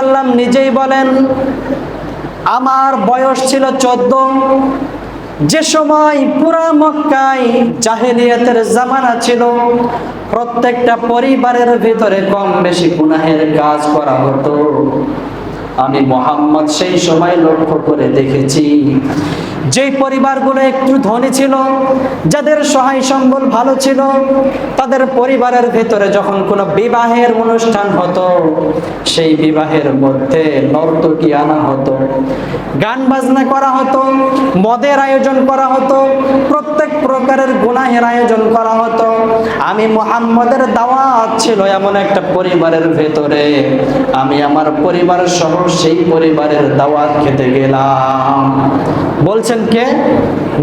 সাল্লাম নিজেই বলেন, আমার বয়স ছিল চোদ্দ। যে সময় পুরা মক্কায় জাহেলিয়াতের জামানা ছিল, প্রত্যেকটা পরিবারের ভিতরে কম বেশি গুনাহের কাজ করা হতো। আমি মোহাম্মদ সেই সময় লক্ষ্য করে দেখেছি যেই পরিবারগুলো একটু ধনী ছিল, যাদের সহায় সম্বল ভালো ছিল, তাদের পরিবারের ভেতরে যখন কোনো বিবাহের অনুষ্ঠান হতো, সেই বিবাহের মধ্যে নর্তকী আনা হতো, গান বাজনা করা হতো, মদের আয়োজন করা হতো, প্রত্যেক প্রকারের গুনাহের আয়োজন করা হতো। আমি মোহাম্মদের দাওয়াত ছিল এমন একটা পরিবারের ভেতরে। আমি আমার পরিবার সহ সেই পরিবারের দাওয়াত খেতে গেলাম। বলছেন কে?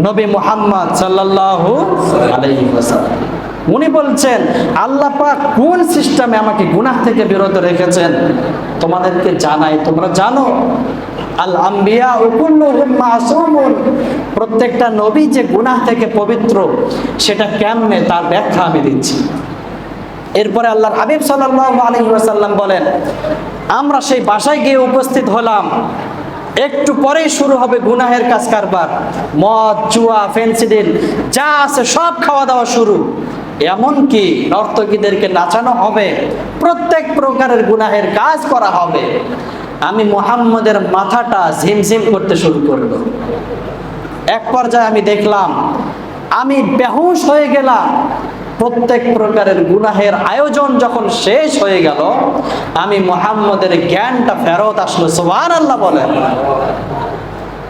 নবী মোহাম্মদ ওয়াসাল্লাম। উনি বলছেন, আল্লাহ পাক কোন সিস্টেমে আমাকে গুনাহ থেকে বিরত রেখেছেন? তোমাদেরকে জানাই, তোমরা জানো আল আম্বিয়া উকুল্লুহুম মাসুমুন। প্রত্যেকটা নবী যে গুনাহ থেকে পবিত্র, সেটা কেমনে তার ব্যাখ্যা আমি দিচ্ছি। এরপরে আল্লাহর হাবিব সাল্লাল্লাহু আলাইহি ওয়াসাল্লাম বলেন, আমরা সেই বাসায় গিয়ে উপস্থিত হলাম। একটু পরেই শুরু হবে গুনাহের কাজ কারবার মদ, জুয়া ফেন্সিডিল যা আছে সব খাওয়া দাওয়া শুরু। এমনকি নর্তকীদেরকে নাচানো হবে, প্রত্যেক প্রকারের গুনাহের কাজ করা হবে। আমি মুহাম্মদের মাথাটা ঝিমঝিম করতে শুরু করল এক পর্যায়ে আমি দেখলাম, আমি বেহুশ হয়ে গেলাম। প্রত্যেক প্রকারের গুনাহের আয়োজন যখন শেষ হয়ে গেল, আমি মোহাম্মদের জ্ঞানটা ফেরত আসলো সোহান আল্লাহ বলেন।